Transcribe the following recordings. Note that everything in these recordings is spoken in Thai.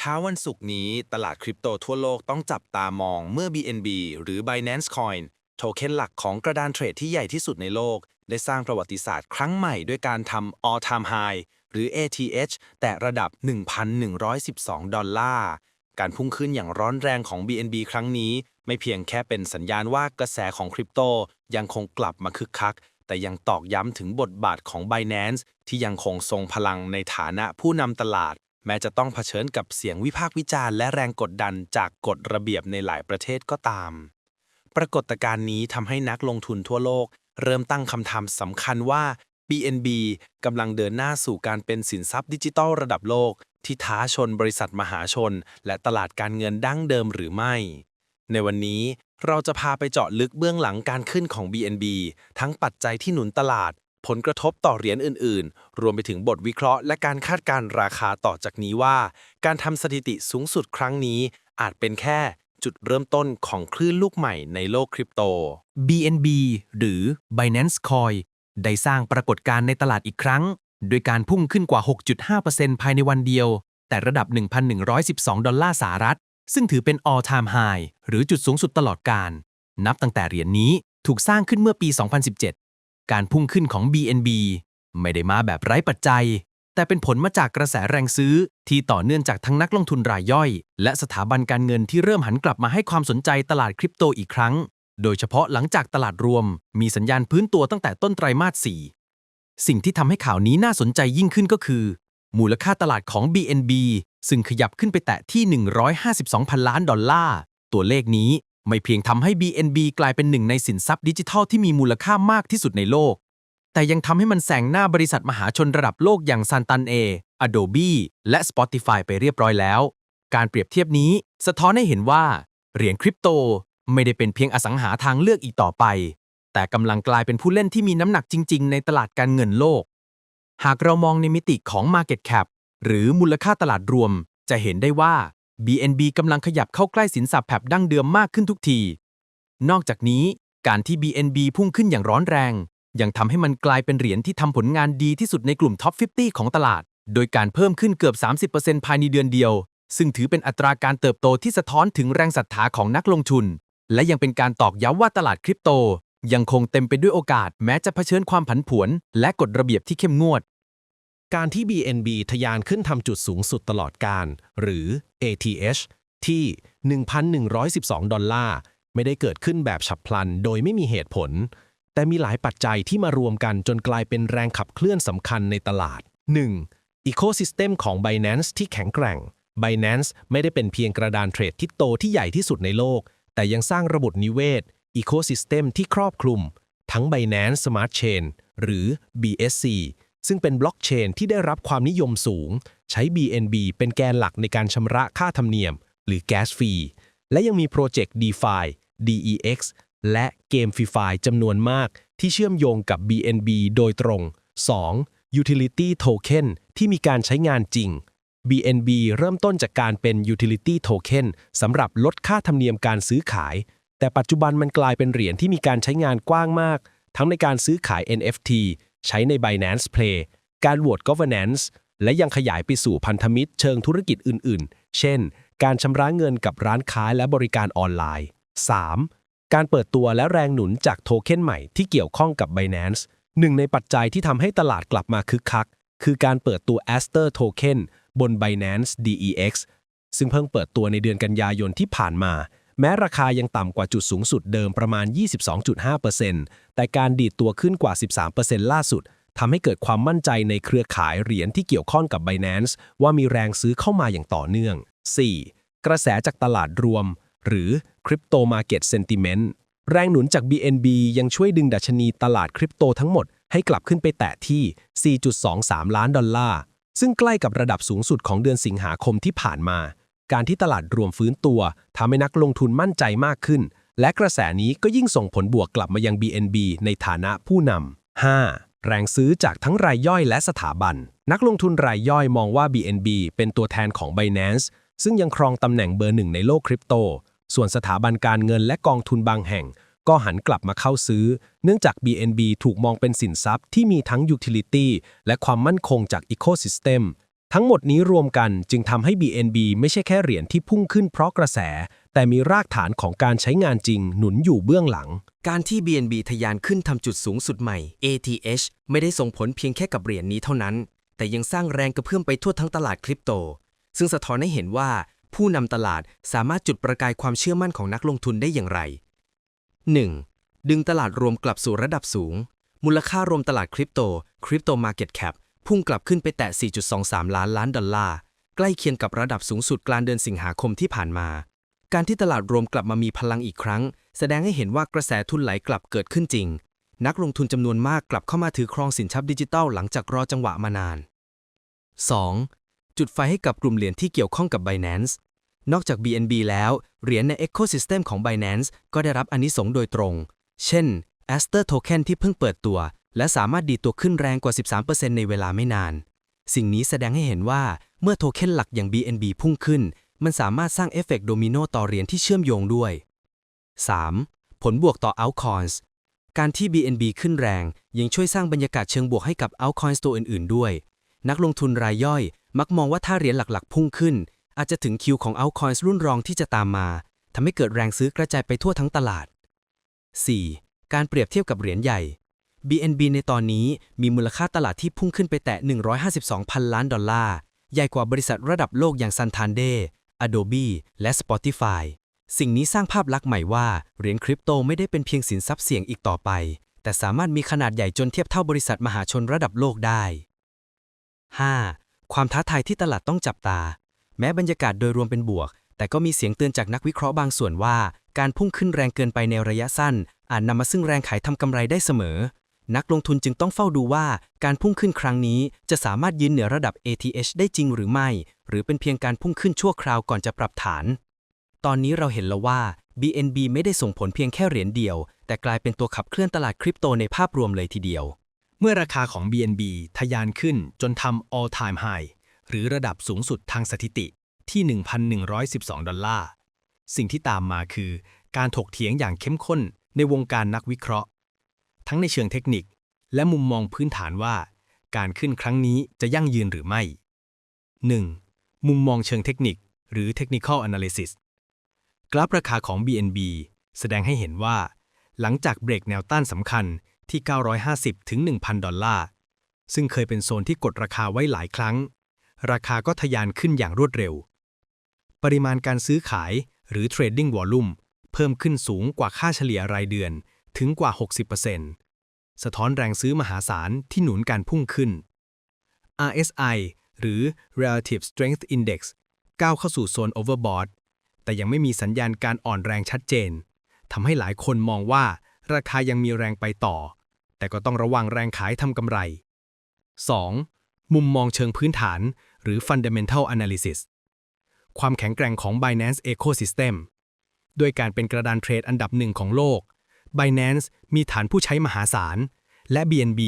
เช้าวันศุกร์นี้ตลาดคริปโตทั่วโลกต้องจับตามองเมื่อ BNB หรือ Binance Coin โทเค็นหลักของกระดานเทรดที่ใหญ่ที่สุดในโลก ได้สร้างประวัติศาสตร์ครั้งใหม่ด้วยการทำ all time high หรือ ATH แต่ระดับ 1,112 ดอลลาร์ การพุ่งขึ้นอย่างร้อนแรงของ BNB ครั้งนี้ ไม่เพียงแค่เป็นสัญญาณว่ากระแสของคริปโตยังคงกลับมาคึกคัก แต่ยังตอกย้ำถึงบทบาทของ Binance ที่ยังคงทรงพลังในฐานะผู้นำตลาด แม้จะต้องเผชิญกับเสียงวิพากษ์วิจารณ์และแรงกดดันจากกฎระเบียบในหลายประเทศก็ตาม ปรากฏการณ์นี้ทำให้นักลงทุนทั่วโลก เริ่มตั้งคำถามสำคัญว่า BNB กำลังเดินหน้าสู่การเป็นสินทรัพย์ดิจิทัลระดับโลก ที่ท้าชนบริษัทมหาชน และตลาดการเงินดั้งเดิมหรือไม่ ในวันนี้เราจะพาไปเจาะลึกเบื้องหลังการขึ้นของ BNB ทั้งปัจจัยที่หนุนตลาด ผลกระทบต่อเหรียญอื่น ๆ รวมไปถึงบทวิเคราะห์และการคาดการณ์ราคาต่อจากนี้ว่า การทำสถิติสูงสุดครั้งนี้ อาจเป็นแค่จุดเริ่มต้นของคลื่นลูกใหม่ในโลกคริปโต BNB หรือ Binance Coin ได้สร้างปรากฏการณ์ในตลาดอีกครั้ง โดยการพุ่งขึ้นกว่า 6.5%ภายในวันเดียว แต่ระดับ 1,112 ดอลลาร์สหรัฐ ซึ่งถือเป็น all time high หรือจุดสูงสุดตลอดการ นับตั้งแต่เหรียญนี้ถูกสร้างขึ้นเมื่อปี 2017 การพุ่งขึ้นของ BNB ไม่ได้มาแบบไร้ปัจจัย แต่เป็นผลมาจากกระแสแรงซื้อ ที่ต่อเนื่องจากทั้งนักลงทุนรายย่อย และสถาบันการเงินที่เริ่มหันกลับมาให้ความสนใจตลาดคริปโตอีกครั้ง โดยเฉพาะหลังจากตลาดรวม มีสัญญาณพื้นตัวตั้งแต่ต้นไตรมาส 4 สิ่งที่ทำให้ข่าวนี้น่าสนใจยิ่งขึ้นก็คือ มูลค่าตลาดของ BNB ซึ่งขยับขึ้นไปแตะที่ 152พันล้านดอลลาร์ ตัวเลขนี้ ไม่เพียงทำให้ BNB กลายเป็นหนึ่งในสินทรัพย์ดิจิทัลที่มีมูลค่ามากที่สุดในโลก แต่ยังทำให้มันแซงหน้าบริษัทมหาชนระดับโลกอย่าง Santander Adobe และ Spotify ไปเรียบร้อยแล้ว การเปรียบเทียบนี้สะท้อนให้เห็นว่า เหรียญคริปโตไม่ได้เป็นเพียงอสังหาทางเลือกอีกต่อไป แต่กำลังกลายเป็นผู้เล่นที่มีน้ำหนักจริง ๆ ในตลาดการเงินโลก หากเรามองในมิติของ Market Cap หรือมูลค่าตลาดรวม จะเห็นได้ว่า BNB กำลังขยับเข้าใกล้สินทรัพย์แผบดั้งเดิมมากขึ้นทุกที นอกจากนี้การที่ BNB พุ่งขึ้นอย่างร้อนแรง ยังทำให้มันกลายเป็นเหรียญที่ทำผลงานดีที่สุดในกลุ่ม Top 50 ของตลาด โดยการเพิ่มขึ้นเกือบ 30%ภายในเดือนเดียว ซึ่งถือเป็นอัตราการเติบโตที่สะท้อนถึงแรงศรัทธาของนักลงทุน และยังเป็นการตอกย้ำว่าตลาดคริปโต ยังคงเต็มไปด้วยโอกาสแม้จะเผชิญความผันผวน และกฎระเบียบที่เข้มงวด การที่ BNB ทะยานขึ้นทำจุดสูงสุดตลอดการ หรือ ATH ที่ 1,112 ดอลลาร์ ไม่ได้เกิดขึ้นแบบฉับพลัน โดยไม่มีเหตุผล แต่มีหลายปัจจัยที่มารวมกันจนกลายเป็นแรงขับเคลื่อนสำคัญในตลาด 1. Ecosystem ของ Binance ที่แข็งแกร่ง Binance ไม่ได้เป็นเพียงกระดานเทรดที่โตที่ใหญ่ที่สุดในโลก แต่ยังสร้างระบบนิเวศ Ecosystem ที่ครอบคลุม ทั้ง Binance Smart Chain หรือ BSC ซึ่งเป็นบล็อกเชนที่ได้รับความนิยมสูง ใช้ BNB เป็นแกนหลักในการชำระค่าธรรมเนียม หรือ Gas Fee และยังมีโปรเจกต์ DeFi DEX และ Gamify จำนวนมาก ที่เชื่อมโยงกับ BNB โดยตรง 2. Utility Token ที่มีการใช้งานจริง BNB เริ่มต้นจากการเป็น Utility Token สำหรับลดค่าธรรมเนียมการซื้อขาย แต่ปัจจุบันมันกลายเป็นเหรียญที่มีการใช้งานกว้างมาก ทั้งในการซื้อขาย NFT ใช้ใน Binance Play การโหวต Governance และยังขยายไปสู่พันธมิตรเชิงธุรกิจอื่น ๆ เช่น การชำระเงินกับร้านค้าและบริการออนไลน์ 3. การเปิดตัวและแรงหนุนจากโทเค็นใหม่ที่เกี่ยวข้องกับ Binance หนึ่งในปัจจัยที่ทำให้ตลาดกลับมาคึกคัก คือการเปิดตัว Aster Token บน Binance DEX ซึ่งเพิ่งเปิดตัวในเดือนกันยายนที่ผ่านมา แม้ราคายังต่ำกว่าจุดสูงสุดเดิมประมาณ 22.5%แต่การดีดตัวขึ้นกว่า 13%ล่าสุดทำให้เกิดความมั่นใจในเครือข่ายเหรียญที่เกี่ยวข้องกับ Binance ว่ามีแรงซื้อเข้ามาอย่างต่อเนื่อง 4. กระแสจากตลาดรวม หรือ Crypto Market Sentiment แรงหนุนจาก BNB ยังช่วยดึงดัชนีตลาดคริปโตทั้งหมดให้กลับขึ้นไปแตะที่ 4.23 ล้านดอลลาร์ ซึ่งใกล้กับระดับสูงสุดของเดือนสิงหาคมที่ผ่านมา การที่ตลาดรวมฟื้นตัวทำให้นักลงทุนมั่นใจมากขึ้น และกระแสนี้ก็ยิ่งส่งผลบวกกลับมายัง BNB ในฐานะผู้นำ 5. แรงซื้อจากทั้งรายย่อยและสถาบัน นักลงทุนรายย่อยมองว่า BNB เป็นตัวแทนของ Binance ซึ่งยังครองตำแหน่งเบอร์หนึ่งในโลกคริปโต ส่วนสถาบันการเงินและกองทุนบางแห่ง ก็หันกลับมาเข้าซื้อ เนื่องจาก BNB ถูกมองเป็นสินทรัพย์ที่มีทั้ง Utility และความมั่นคงจาก Ecosystem ทั้งหมดนี้รวมกันจึงทำให้ BNB ไม่ใช่แค่เหรียญที่พุ่งขึ้นเพราะกระแส แต่มีรากฐานของการใช้งานจริงหนุนอยู่เบื้องหลัง การที่ BNB ทะยานขึ้นทำจุดสูงสุดใหม่ ATH ไม่ได้ส่งผลเพียงแค่กับเหรียญนี้เท่านั้น แต่ยังสร้างแรงกระเพื่อมไปทั่วทั้งตลาดคริปโต ซึ่งสะท้อนให้เห็นว่า ผู้นำตลาดสามารถจุดประกายความเชื่อมั่นของนักลงทุนได้อย่างไร 1. ดึงตลาดรวมกลับสู่ระดับสูง มูลค่ารวมตลาดคริปโต Crypto Market Cap พุ่งกลับขึ้นไปแตะ 4.23 ล้านล้านดอลลาร์ ใกล้เคียงกับระดับสูงสุดกลางเดือนสิงหาคมที่ผ่านมา การที่ตลาดรวมกลับมามีพลังอีกครั้ง แสดงให้เห็นว่ากระแสทุนไหลกลับเกิดขึ้นจริง นักลงทุนจำนวนมากกลับเข้ามาถือครองสินทรัพย์ดิจิทัลหลังจากรอจังหวะมานาน 2. จุดไฟให้กับกลุ่มเหรียญที่เกี่ยวข้องกับ Binance นอกจาก BNB แล้ว เหรียญใน Ecosystem ของ Binance ก็ได้รับอานิสงส์โดยตรง เช่น Aster Token ที่เพิ่งเปิดตัว และสามารถดีดตัวขึ้นแรงกว่า 13%ในเวลาไม่นาน สิ่งนี้แสดงให้เห็นว่าเมื่อโทเค็นหลักอย่าง BNB พุ่งขึ้น มันสามารถสร้างเอฟเฟกต์โดมิโนต่อเหรียญที่เชื่อมโยงด้วย 3. ผลบวกต่อ altcoins การที่ BNB ขึ้นแรง ยังช่วยสร้างบรรยากาศเชิงบวกให้กับ altcoins ตัวอื่น ๆ ด้วย นักลงทุนรายย่อย มักมองว่าถ้าเหรียญหลักๆ พุ่งขึ้น อาจจะถึงคิวของ altcoins รุ่นรองที่จะตามมาทำให้เกิดแรงซื้อกระจายไปทั่วทั้งตลาด 4. การเปรียบเทียบกับเหรียญใหญ่ BNB ในตอนนี้มีมูลค่าตลาดที่พุ่งขึ้นไปแตะ 152 พันล้านดอลลาร์ ใหญ่กว่าบริษัทระดับโลกอย่าง Santander Adobe และ Spotify สิ่งนี้สร้างภาพลักษณ์ใหม่ว่า เหรียญคริปโตไม่ได้เป็นเพียงสินทรัพย์เสี่ยงอีกต่อไป แต่สามารถมีขนาดใหญ่จนเทียบเท่าบริษัทมหาชนระดับโลกได้ 5. ความท้าทายที่ตลาดต้องจับตา แม้บรรยากาศโดยรวมเป็นบวก แต่ก็มีเสียงเตือนจากนักวิเคราะห์บางส่วนว่า การพุ่งขึ้นแรงเกินไปในระยะสั้น อาจนำมาซึ่งแรงขายทำกำไรได้เสมอ นักลงทุนจึงต้องเฝ้าดูว่าการพุ่งขึ้นครั้งนี้จะสามารถยืนเหนือระดับ ATH ได้จริงหรือไม่ หรือเป็นเพียงการพุ่งขึ้นชั่วคราวก่อนจะปรับฐาน ตอนนี้เราเห็นแล้วว่า BNB ไม่ได้ส่งผลเพียงแค่เหรียญเดียว แต่กลายเป็นตัวขับเคลื่อนตลาดคริปโตในภาพรวมเลยทีเดียว เมื่อราคาของ BNB ทะยานขึ้นจนทำ all time high หรือระดับสูงสุดทางสถิติที่ 1,112 ดอลลาร์ สิ่งที่ตามมาคือ การถกเถียงอย่างเข้มข้นในวงการนักวิเคราะห์ ทั้งในเชิงเทคนิค และมุมมองพื้นฐานว่า การขึ้นครั้งนี้จะยั่งยืนหรือไม่ 1. มุมมองเชิงเทคนิค หรือ technical analysis กราฟราคาของ BNB แสดงให้เห็นว่า หลังจากเบรกแนวต้านสำคัญที่ 950 ถึง 1,000 ดอลลาร์ ซึ่งเคยเป็นโซนที่กดราคาไว้หลายครั้ง ราคาก็ทะยานขึ้นอย่างรวดเร็ว ปริมาณการซื้อขายหรือ trading volume เพิ่มขึ้นสูงกว่าค่าเฉลี่ยรายเดือน ถึงกว่า 60%สะท้อนแรงซื้อมหาศาลที่หนุนการพุ่งขึ้น RSI หรือ Relative Strength Index ก้าวเข้าสู่โซน overbought แต่ยังไม่มีสัญญาณการอ่อนแรงชัดเจนทำให้หลายคนมองว่าราคายังมีแรงไปต่อ แต่ก็ต้องระวังแรงขายทำกำไร 2. มุมมองเชิงพื้นฐาน หรือ fundamental analysis ความแข็งแกร่งของ Binance Ecosystem ด้วยการเป็นกระดานเทรดอันดับหนึ่งของโลก Binance มีฐานผู้ใช้มหาศาล และ BNB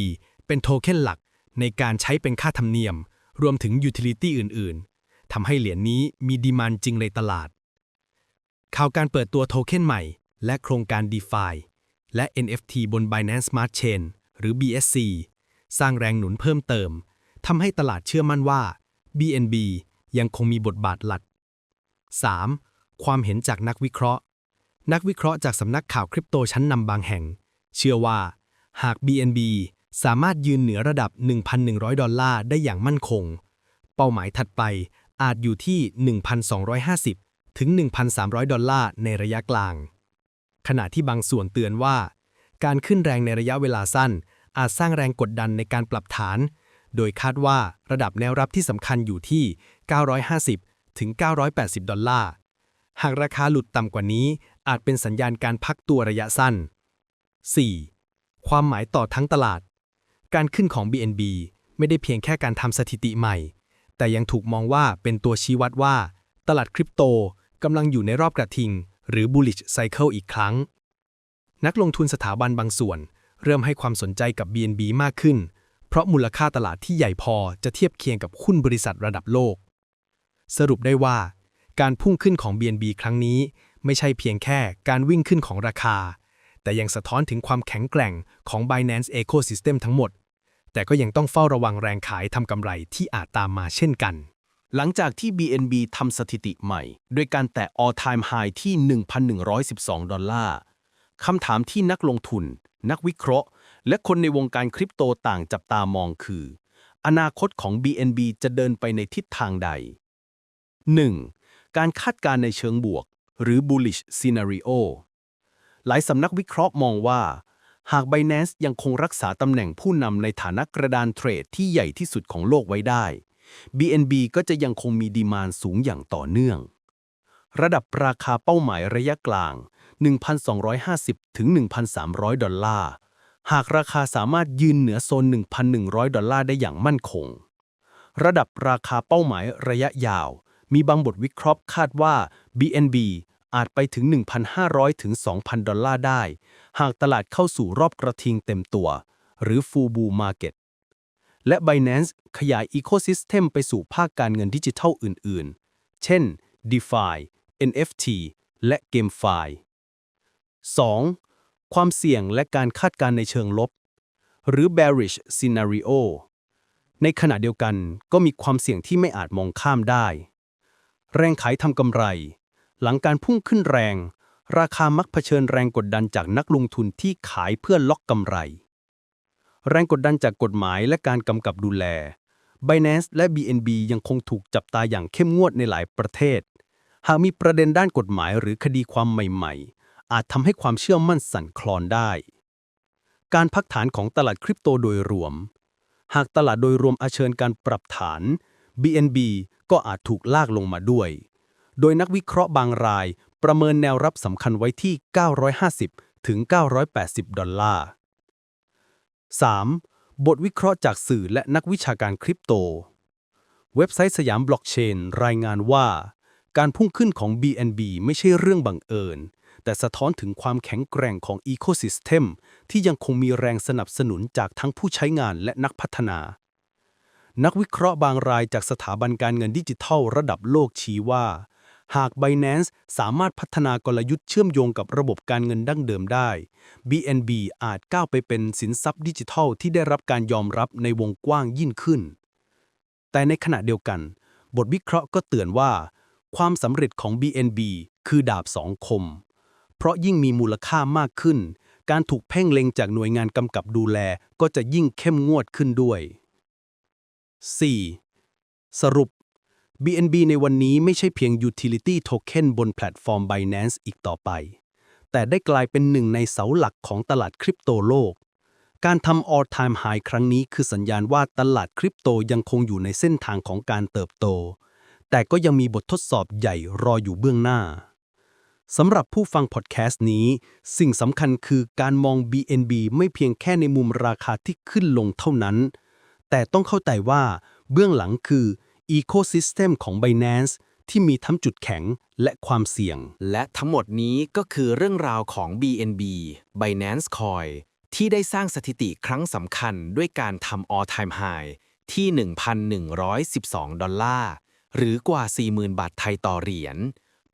เป็นโทเค็นหลักในการใช้เป็นค่าธรรมเนียม รวมถึง utility อื่น ๆ ทำให้เหรียญนี้มีดีมานจริงในตลาด ข่าวการเปิดตัวโทเค็นใหม่ และโครงการ DeFi และ NFT บน Binance Smart Chain หรือ BSC สร้างแรงหนุนเพิ่มเติมทำให้ตลาดเชื่อมั่นว่า BNB ยังคงมีบทบาทหลัก 3. ความเห็นจากนักวิเคราะห์ นักวิเคราะห์จากสำนักข่าวคริปโตชั้นนำบางแห่ง เชื่อว่า หาก BNB สามารถยืนเหนือระดับ 1,100 ดอลลาร์ได้อย่างมั่นคง เป้าหมายถัดไปอาจอยู่ที่ 1,250 ถึง 1,300 ดอลลาร์ในระยะกลาง ขณะที่บางส่วนเตือนว่า การขึ้นแรงในระยะเวลาสั้น อาจสร้างแรงกดดันในการปรับฐาน โดยคาดว่าระดับแนวรับที่สำคัญอยู่ที่ 950 ถึง 980 ดอลลาร์ หากราคาหลุดต่ำกว่านี้อาจเป็นสัญญาณการพักตัวระยะสั้น 4. ความหมายต่อทั้งตลาด การขึ้นของ BNB ไม่ได้เพียงแค่การทำสถิติใหม่ แต่ยังถูกมองว่าเป็นตัวชี้วัดว่า ตลาดคริปโตกำลังอยู่ในรอบกระทิง หรือ bullish cycle อีกครั้ง นักลงทุนสถาบันบางส่วน เริ่มให้ความสนใจกับ BNB มากขึ้น เพราะมูลค่าตลาดที่ใหญ่พอจะเทียบเคียงกับหุ้นบริษัทระดับโลก สรุปได้ว่า การพุ่งขึ้นของ BNB ครั้งนี้ ไม่ใช่เพียงแค่การวิ่งขึ้นของราคา แต่ยังสะท้อนถึงความแข็งแกร่งของ Binance Ecosystem ทั้งหมด แต่ก็ยังต้องเฝ้าระวังแรงขายทำกำไรที่อาจตามมาเช่นกัน หลังจากที่ BNB ทำสถิติใหม่ด้วยการแตะ all time high ที่ 1,112 ดอลลาร์คำถามที่นักลงทุน นักวิเคราะห์ และคนในวงการคริปโตต่างจับตามองคือ อนาคตของ BNB จะเดินไปในทิศทางใด 1. การคาดการณ์ในเชิงบวก หรือ bullish scenario หลายสำนักวิเคราะห์มองว่า หาก Binance ยังคงรักษาตำแหน่งผู้นำในฐานะกระดานเทรดที่ใหญ่ที่สุดของโลกไว้ได้ BNB ก็จะยังคงมีดีมานสูงอย่างต่อเนื่อง ระดับราคาเป้าหมายระยะกลาง 1,250 ถึง 1,300 ดอลลาร์ หากราคาสามารถยืนเหนือโซน 1,100 ดอลลาร์ได้อย่างมั่นคง ระดับราคาเป้าหมายระยะยาว มีบางบทวิเคราะห์คาดว่า BNB อาจไปถึง 1,500 ถึง 2,000 ดอลลาร์ได้ หากตลาดเข้าสู่รอบกระทิงเต็มตัว หรือ Full Bull Market และ Binance ขยาย Ecosystem ไปสู่ภาคการเงินดิจิทัลอื่น ๆ เช่น DeFi NFT และ GameFi 2. ความเสี่ยงและการคาดการณ์ในเชิงลบ หรือ bearish scenario ในขณะเดียวกันก็มีความเสี่ยงที่ไม่อาจมองข้ามได้ แรงขายทำกำไร หลังการพุ่งขึ้นแรง ราคามักเผชิญแรงกดดันจากนักลงทุนที่ขายเพื่อล็อกกำไร แรงกดดันจากกฎหมายและการกำกับดูแล Binance และ BNB ยังคงถูกจับตาอย่างเข้มงวดในหลายประเทศ หากมีประเด็นด้านกฎหมายหรือคดีความใหม่ๆ อาจทำให้ความเชื่อมั่นสั่นคลอนได้ การพักฐานของตลาดคริปโตโดยรวม หากตลาดโดยรวมอาเชิญการปรับฐาน BNB ก็อาจถูกลากลงมาด้วย โดยนักวิเคราะห์บางราย ประเมินแนวรับสำคัญไว้ที่ 950 ถึง 980 ดอลลาร์ 3. บทวิเคราะห์จากสื่อและนักวิชาการคริปโต เว็บไซต์สยามบล็อกเชนรายงานว่า การพุ่งขึ้นของ BNB ไม่ใช่เรื่องบังเอิญ แต่สะท้อนถึงความแข็งแกร่งของอีโคซิสเต็มที่ยังคงมีแรงสนับสนุนจากทั้งผู้ใช้งานและนักพัฒนา นักวิเคราะห์บางรายจากสถาบันการเงินดิจิทัลระดับโลกชี้ว่า หาก Binance สามารถพัฒนากลยุทธ์เชื่อมโยงกับระบบการเงินดั้งเดิมได้ BNB อาจก้าวไปเป็นสินทรัพย์ดิจิทัลที่ได้รับการยอมรับในวงกว้างยิ่งขึ้น แต่ในขณะเดียวกัน บทวิเคราะห์ก็เตือนว่า ความสำเร็จของ BNB คือดาบสองคม เพราะยิ่งมีมูลค่ามากขึ้น การถูกเพ่งเล็งจากหน่วยงานกำกับดูแลก็จะยิ่งเข้มงวดขึ้นด้วย 4. สรุป BNB ในวันนี้ไม่ใช่เพียง Utility Token บนแพลตฟอร์ม Binance อีกต่อไป แต่ได้กลายเป็นหนึ่งในเสาหลักของตลาดคริปโตโลก การทำ all time high ครั้งนี้คือสัญญาณว่าตลาดคริปโตยังคงอยู่ในเส้นทางของการเติบโต แต่ก็ยังมีบททดสอบใหญ่รออยู่เบื้องหน้าสำหรับผู้ฟังพอดแคสต์นี้ สิ่งสำคัญคือการมอง BNB ไม่เพียงแค่ในมุมราคาที่ขึ้นลงเท่านั้น แต่ต้องเข้าใจว่าเบื้องหลังคือ Ecosystem ของ Binance ที่มีทั้งจุดแข็งและความเสี่ยง และทั้งหมดนี้ก็คือเรื่องราวของ BNB Binance Coin ที่ได้สร้างสถิติครั้งสำคัญด้วยการทำ all time high ที่ 1,112 ดอลลาร์ หรือกว่า 40,000 บาทไทยต่อเหรียญ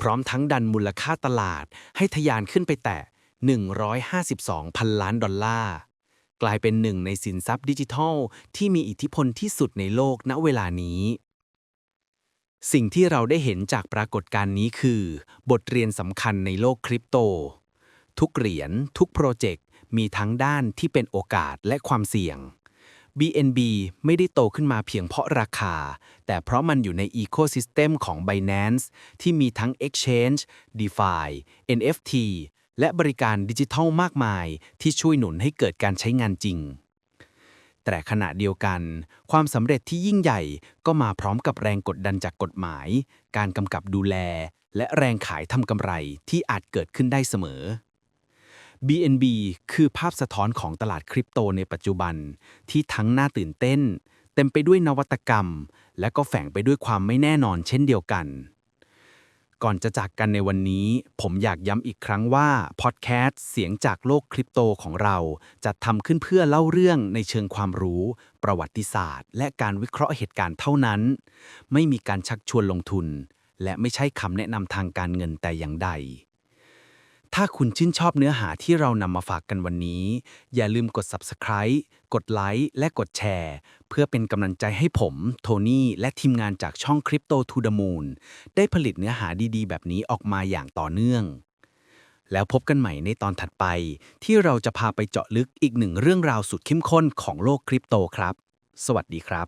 พร้อมทั้งดันมูลค่าตลาดให้ทะยานขึ้นไปแตะ152 พันล้านดอลลาร์ กลายเป็นหนึ่งในสินทรัพย์ดิจิทัล ที่มีอิทธิพลที่สุดในโลกณเวลานี้ สิ่งที่เราได้เห็นจากปรากฏการณ์นี้คือ บทเรียนสำคัญในโลกคริปโต ทุกเหรียญทุกโปรเจกต์ มีทั้งด้านที่เป็นโอกาสและความเสี่ยง BNB ไม่ได้โตขึ้นมาเพียงเพราะราคา แต่เพราะมันอยู่ในอีโคซิสเต็มของ Binance ที่มีทั้ง Exchange, DeFi, NFT และบริการดิจิทัลมากมายที่ช่วยหนุนให้เกิดการใช้งานจริง แต่ขณะเดียวกัน ความสำเร็จที่ยิ่งใหญ่ก็มาพร้อมกับแรงกดดันจากกฎหมาย การกำกับดูแล และแรงขายทำกำไรที่อาจเกิดขึ้นได้เสมอ BNB คือภาพสะท้อนของตลาดคริปโตในปัจจุบัน ที่ทั้งน่าตื่นเต้น เต็มไปด้วยนวัตกรรม และก็แฝงไปด้วยความไม่แน่นอนเช่นเดียวกัน ก่อนจะจากกันในวันนี้ ผมอยากย้ำอีกครั้งว่าพอดแคสต์เสียงจากโลกคริปโตของเราจะทำขึ้นเพื่อเล่าเรื่องในเชิงความรู้ ประวัติศาสตร์ และการวิเคราะห์เหตุการณ์เท่านั้น ไม่มีการชักชวนลงทุน และไม่ใช่คำแนะนำทางการเงินแต่อย่างใด ถ้าคุณชื่นชอบเนื้อหาที่เรานำมาฝากกันวันนี้ อย่าลืมกด Subscribe กดไลค์และกดแชร์ เพื่อเป็นกำลังใจให้ผม โทนี่และทีมงานจากช่อง Crypto to the Moon ได้ผลิตเนื้อหาดีๆ แบบนี้ออกมาอย่างต่อเนื่อง แล้วพบกันใหม่ในตอนถัดไป ที่เราจะพาไปเจาะลึกอีกหนึ่งเรื่องราวสุดเข้มข้นของโลกคริปโตครับ สวัสดีครับ